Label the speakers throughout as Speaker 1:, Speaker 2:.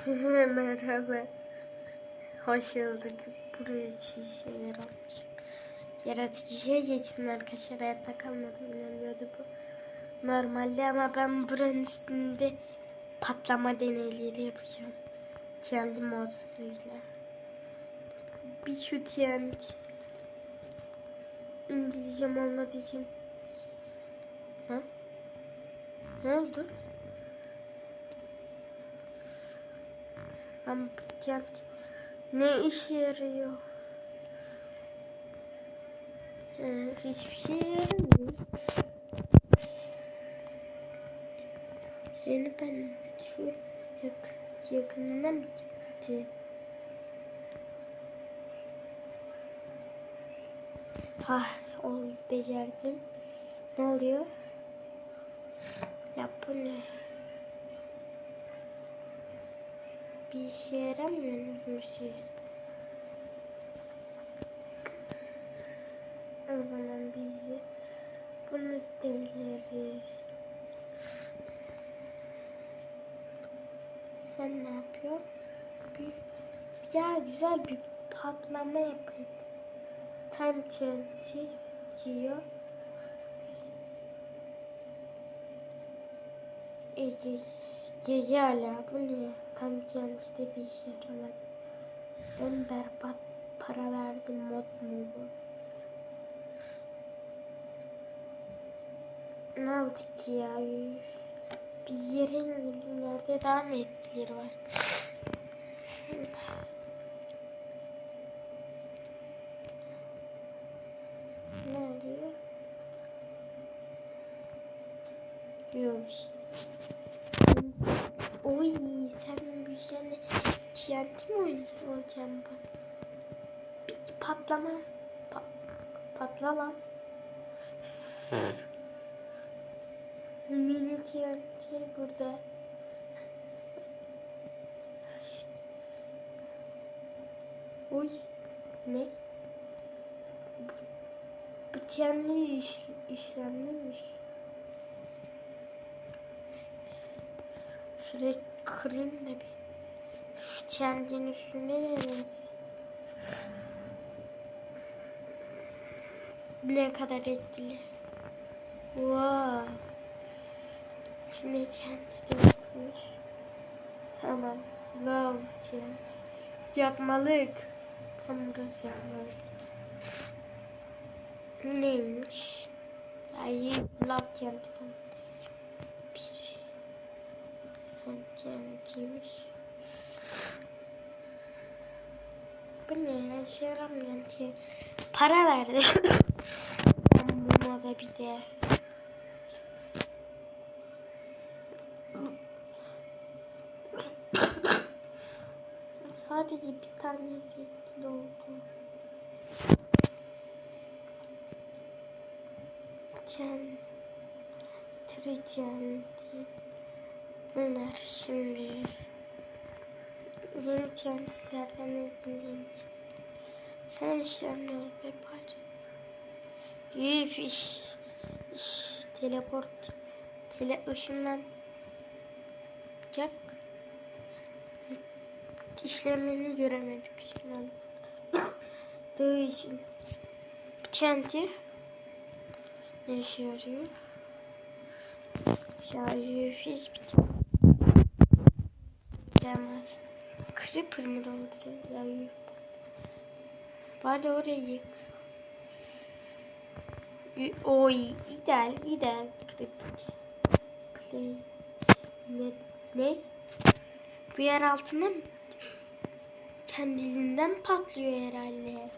Speaker 1: Merhaba. Hoş bulduk. Buraya şeyler olmuş. Yaratıcıya geçsin arkadaşlar. Hayatta kalmadım inanıyordu bu. Normalde ama ben buranın üstünde patlama deneyleri yapacağım. TNT moduyla. Bir şu TNT. İngilizcem olmadığı için. Lan. Ne oldu? TNT ne işe yarıyor? Ee, hiçbir şey yaramıyor. Yani ben şu yak yakınına mı gitti? Ha, ol becerdim. Ne oluyor? Ya bu ne? Bir işe yaramıyor musunuz siz? O zaman biz bunu deneriz. Sen ne yapıyorsun? Bir, ya güzel bir patlama yapayım. Time TNT diyor. Ege, gece hala bu ne? Tam TNT'de bir işe yaramadı. En berbat para verdim mod mu bu? Ne oldu ki ya? Bir yere indim yerde daha mı etkileri var? ne oluyor? Yok bir şey. TNT mi oynayacağım ben? Bir patlama. Pa patlama. Mini TNT burada. Oy. Ne? Bu, bu TNT iş, işlemliymiş. Şurayı kırayım da bir. Şu TNT'nin üstüne ne kadar etkili. Wow. İçine TNT dökmüş. Tamam. Love TNT. Yapmalık. Tam burası yapmalık. Neymiş? Ay, love TNT. Bir. Son TNT'ymiş. Bu ne ya? İşe yaramayan TNT. Para verdi. ben buna da bir de. Sadece bir tanesi etkili oldu. Can, Tricenti. Bunlar şimdi yeni kendisilerden izleyin. Sen işlemli ol be bari. Üf iş. İş. Teleport. Tele ışından. Yak. İşlemini göremedik şimdi. İçin. Çenti. Ne işe yarıyor? Şarjı hiç bitim. Demez. Creeper mı doldu? Ya yük. Bari orayı yık. Oy ideal ideal. Play. Ne? Ne? Bu yer altına mı? Kendiliğinden patlıyor herhalde.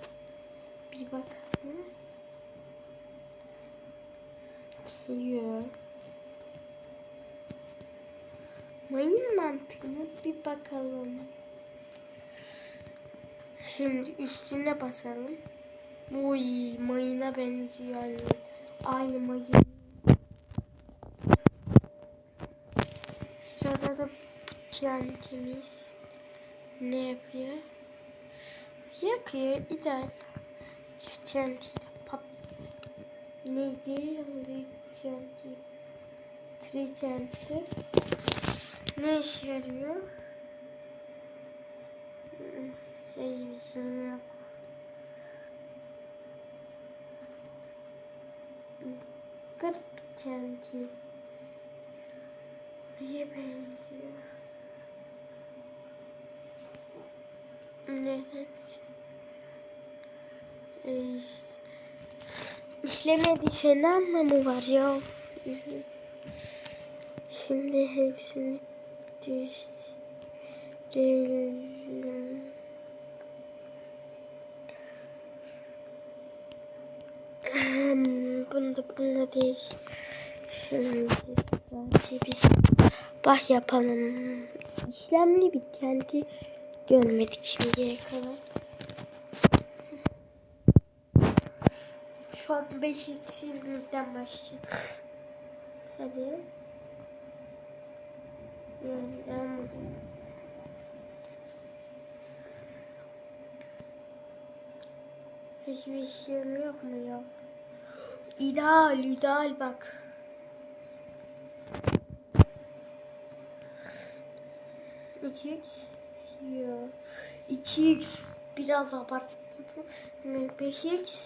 Speaker 1: Bir bakalım. Yok. Mayın mantığına bir bakalım. Şimdi üstüne basalım. Oy mayına benziyor aynı. Aynı mayın. Sırada da TNT'miz ne yapıyor? Yakıyor ideal. Şu TNT'yi de pap. Neydi? TNT. Tri TNT. Ne işe yarıyor? Hiçbir şey yok. Garip TNT. Neye benziyor? Evet. Ee, işlemediği anlamı var ya? Şimdi hepsini değiştirelim. Hmm, Bunu da bununla değiş. Şimdi biz bah yapalım. İşlemli bir kendi görmedik şimdiye kadar. Şu an 5 eksilmekten başlayacağım. Hadi. Yani, Hiçbir şeyim yok mu ya? İdeal, ideal bak. İki x ya. 2x biraz abarttı. 5x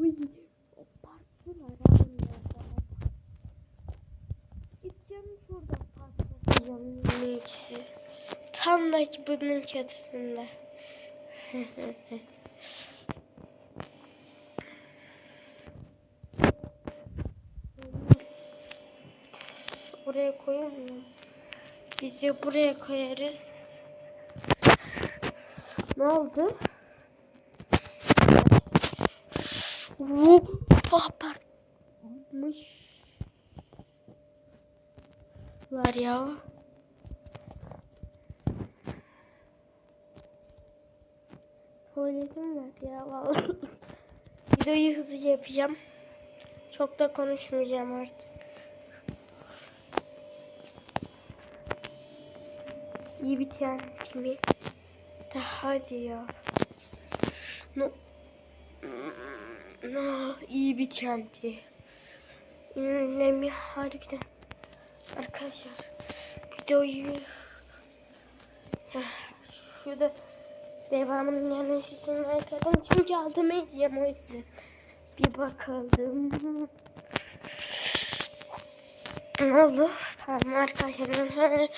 Speaker 1: Uy, parçalar ha bunlar. Gideceğim şurada patlatacağım ne ikisi. Tam da bunun çatısında. buraya koyamıyorum. Biz de buraya koyarız. Ne oldu? Var ya. Tuvaletim var ya vallahi. Videoyu hızlı yapacağım. Çok da konuşmayacağım artık. İyi biten kimi? De hadi ya. No. No, iyi bitendi. Ünlemi harbiden. Arkadaşlar videoyu şurada devamının gelmesi için arkadaşlar çünkü altıma edeceğim o yüzden. Bir bakalım. Ne oldu? Tamam arkadaşlar.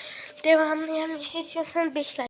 Speaker 1: Devamlı gelmesi istiyorsanız 5 like.